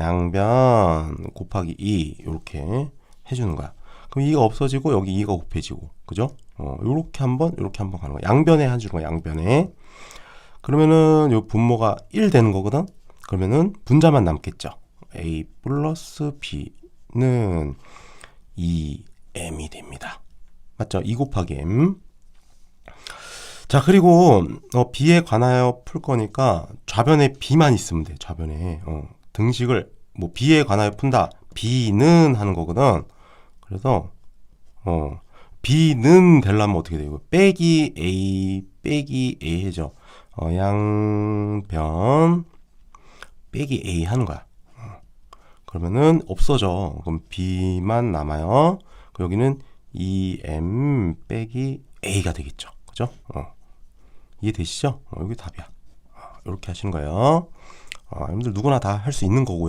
양변 곱하기 2 이렇게 해주는 거야. 그럼 2가 없어지고 여기 2가 곱해지고 그죠? 어, 요렇게 한번 요렇게 한번 가는 거야. 양변에 해주는 거야. 양변에. 그러면은 요 분모가 1 되는 거거든. 그러면은 분자만 남겠죠. a 플러스 b는 2m이 됩니다. 맞죠? 2 곱하기 m. 자 그리고 어, b에 관하여 풀 거니까 좌변에 b만 있으면 돼. 좌변에 어, 등식을 뭐 b에 관하여 푼다. b는 하는 거거든. 그래서 어 b는 되려면 어떻게 돼요? 빼기 a 빼기 a 해죠. 어, 양변 빼기 a 하는 거야. 어. 그러면은 없어져. 그럼 b만 남아요. 그 여기는 2m 빼기 a가 되겠죠. 그죠? 어. 이해되시죠? 어, 여기 답이야. 어, 이렇게 하시는 거예요. 어, 여러분들 누구나 다 할 수 있는 거고요.